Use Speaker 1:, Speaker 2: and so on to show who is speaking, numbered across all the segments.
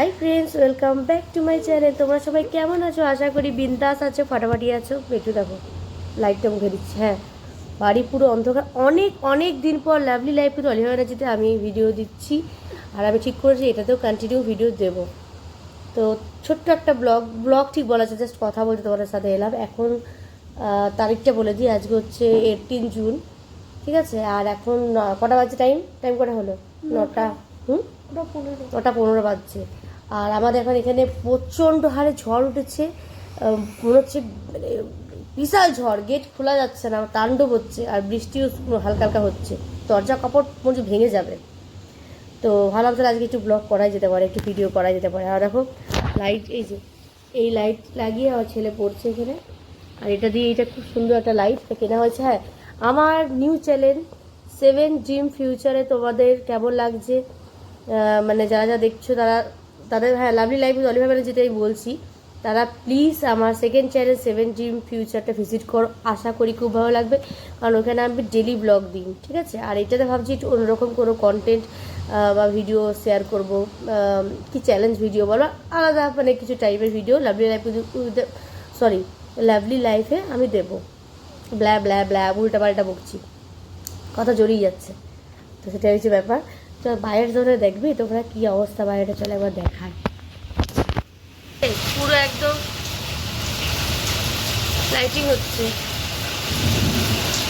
Speaker 1: Hi friends welcome back to my channel তোমরা সবাই কেমন আছো? আশা করি বিন্দাস আছো ফাটাফাটি আছো। একটু দেখো লাইটটা মুখে দিচ্ছি। হ্যাঁ বাড়ি পুরো অন্ধকার। অনেক অনেক দিন পর লাভলি লাইফ উইথ অলিভার এনার্জিতে আমি ভিডিও দিচ্ছি। আর আমি ঠিক করেছি এটাতেও কন্টিনিউ ভিডিও দেবো। তো ছোট্ট একটা ব্লগ ব্লগ ঠিক বলা যায় জাস্ট কথা বলতে তোমাদের সাথে এলাম। এখন তারিখটা বলে দিই আজকে হচ্ছে এইটিন জুন ঠিক আছে? আর এখন কটা বাজছে টাইম টাইম কটা হলো? নটা। হুম? নটা পনেরো বাজছে। আর আমাদের এখন এখানে প্রচণ্ড হারে ঝড় উঠেছে। মনে হচ্ছে মানে বিশাল ঝড়, গেট খোলা যাচ্ছে না, তাণ্ডব হচ্ছে, আর বৃষ্টিও হালকা হালকা হচ্ছে। দরজা, কাপড় মনে ভেঙে যাবে। তো ভাবলাম তাহলে আজকে একটু ব্লগ করাই যেতে পারে, একটু ভিডিও করাই যেতে পারে। আর দেখো লাইট এই যে, এই লাইট লাগিয়ে আমার ছেলে পড়ছে এখানে। আর এটা দিয়ে এটা খুব সুন্দর একটা লাইট কেনা হয়েছে। হ্যাঁ আমার নিউ চ্যানেল সেভেন ড্রিম ফিউচারে তোমাদের কেমন লাগছে? মানে যারা যা দেখছ তারা তাদের হ্যাঁ লাভলি লাইফ অলিভার ব্যানার্জি যেটাই বলছি, তারা প্লিজ আমার সেকেন্ড চ্যানেল সেভেন ড্রিম ফিউচারটা ভিজিট করো। আশা করি খুব ভালো লাগবে। কারণ ওখানে আমি ডেলি ব্লগ দিই, ঠিক আছে? আর এটাতে ভাবছি একটু অন্যরকম কোনো কন্টেন্ট বা ভিডিও শেয়ার করব। কি চ্যালেঞ্জ ভিডিও বলো? আলাদা মানে কিছু টাইপের video lovely life sorry lovely লাইফে আমি দেবো। ব্ল্যা ব্ল্যা ব্ল্যা উল্টা পাল্টা বকছি। কথা জড়িয়ে যাচ্ছে। তো সেটাই হচ্ছে ব্যাপার। তো বাইরের ধরে দেখবি, তোমরা কি অবস্থা বাইরে চলে একবার দেখায়। পুরো একদম লাইটিং হচ্ছে।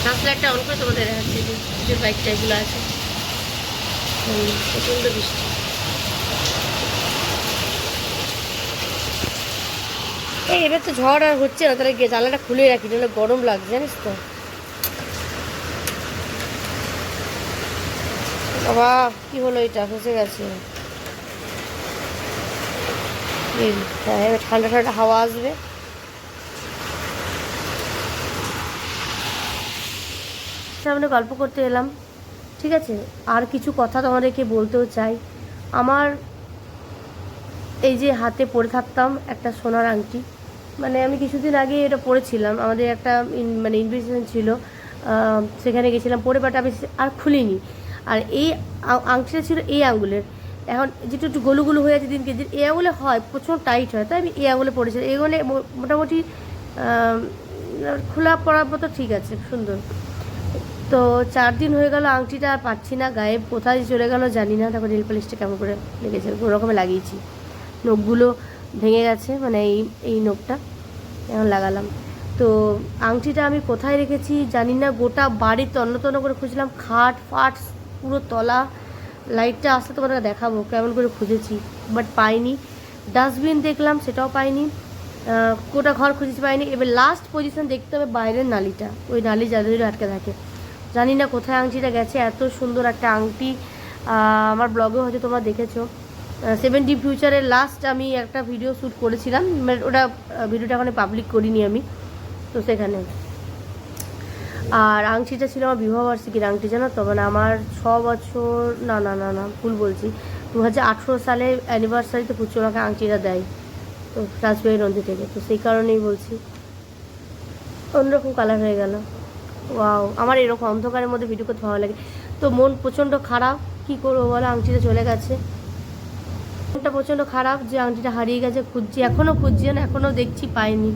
Speaker 1: রাস্তা একটা অন করে তোমাদের দেখাচ্ছে, যে যে বাইক টাইপগুলো আছে। প্রচণ্ড বৃষ্টি। এই এবার তো ঝড় আর হচ্ছে না, তাহলে গিয়ে জানলাটা খুলে রাখি, নাহলে গরম লাগছে, জানিস তো? বাবা, কি হলো এটা? ফেসে গেছে। ঠান্ডা ঠান্ডা হাওয়া আসবে। সামনে গল্প করতে এলাম। ঠিক আছে? আর কিছু কথা তোমাদেরকে বলতেও চাই। আমার এই যে হাতে পরে থাকতাম একটা সোনার আংটি। মানে আমি কিছুদিন আগে এটা পরেছিলাম আমাদের একটা মানে ইনভিটেশন ছিল। সেখানে গেছিলাম পরে বাট আমি আর খুলিনি। আর এই আংটিটা ছিল এই আঙুলের। এখন যেটা একটু গলু গলু হয়ে আছে দিনকে দিন, এই আঙুলে হয় প্রচণ্ড টাইট হয়, তাই আমি এই আঙুলে পড়েছিলাম এই আঙুলে মোটামুটি খোলা পড়ার মতো ঠিক আছে, সুন্দর। তো চার দিন হয়ে গেল আংটিটা আর পাচ্ছি না, গায়ে কোথায় চলে গেল জানি না, তারপর নীল পালিশটা কেমন করে লেগেছে, কোনো রকমে লাগিয়েছি। নখগুলো ভেঙে গেছে মানে এই এই নখটা, এখন লাগালাম। তো আংটিটা আমি কোথায় রেখেছি জানি না, গোটা বাড়ি তন্ন তন্ন করে খুঁজলাম, খাট ফাট পুরো তলা লাইটটা আসতে তোমাদের দেখাবো, কেমন করে খুঁজেছি বাট পাইনি। ডাস্টবিন দেখলাম, সেটাও পাইনি। গোটা ঘর খুঁজেছি, পাইনি। এবার লাস্ট পজিশন দেখতে হবে বাইরের নালিটা, ওই নালি যাদের আটকে থাকে। জানি না কোথায় আংটিটা গেছে, এত সুন্দর একটা আংটি। আমার ব্লগেও হয়তো তোমরা দেখেছ। সেভেন ডি ফিউচারের লাস্ট আমি একটা ভিডিও শ্যুট করেছিলাম ওটা ভিডিওটা এখানে পাবলিক করিনি আমি। তো সেখানে। আর আংটিটা ছিল আমার বিবাহবার্ষিকীর আংটি, জানো তো? মানে আমার ছ বছর না না না না, ভুল বলছি। দু হাজার আঠেরো সালে অ্যানিভার্সারিতে পুচু আমাকে আংটিটা দেয়, তো রাজবাড়ি নদী থেকে। তো সেই কারণেই বলছি। অন্যরকম কালার হয়ে গেল। ওয়াও আমার এরকম অন্ধকারের মধ্যে ভিডিও করতে ভালো লাগে। তো মন প্রচণ্ড খারাপ। কি করব বলো? আংটিটা চলে গেছে। মনটা প্রচণ্ড খারাপ যে আংটিটা হারিয়ে গেছে, খুঁজছি। এখনও খুঁজছি, না, এখনও দেখছি, পাইনি।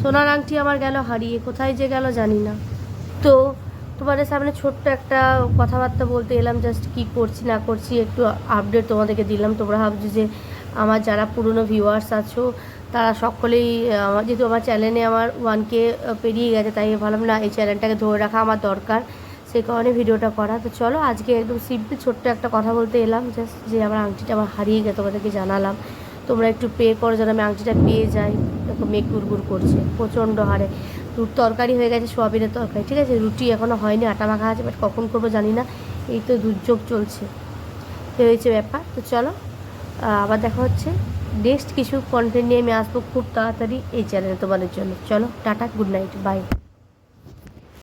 Speaker 1: সোনার আংটি আমার গেল হারিয়ে। কোথায় যে গেল জানি না। তো তোমাদের সামনে ছোট্ট একটা কথাবার্তা বলতে এলাম জাস্ট কি করছি, না করছি, একটু আপডেট তোমাদেরকে দিলাম। তোমরা ভাবছ যে আমার যারা পুরনো ভিউয়ার্স আছো, তারা সকলেই আমার যেহেতু আমার চ্যানেলে আমার ওয়ানকে পেরিয়ে গেছে, তাই ভাবলাম, না, এই চ্যানেলটাকে ধরে রাখা আমার দরকার সেই কারণে ভিডিওটা করা। তো চলো, আজকে একদম সিম্পল ছোট্ট একটা কথা বলতে এলাম জাস্ট যে আমার আংটিটা আমার হারিয়ে গেছে, তোমাদেরকে জানালাম। তোমরা একটু পে করো, যেন আমি আংটিটা পেয়ে যাই। দেখো, মেঘ গুড় করছে, প্রচণ্ড হারে। রুট তরকারি হয়ে গেছে, সোয়াবিনের তরকারি, ঠিক আছে? রুটি এখনও হয়নি, আটা মাখা আছে বাট কখন করব জানি না। এই তো দুর্যোগ চলছে। হয়েছে ব্যাপার। তো চলো আবার দেখা হচ্ছে। নেক্সট কিছু কন্টেন্ট নিয়ে আমি আসব খুব তাড়াতাড়ি এই চ্যানেলে তোমাদের জন্য। চলো, টাটা গুড নাইট বাই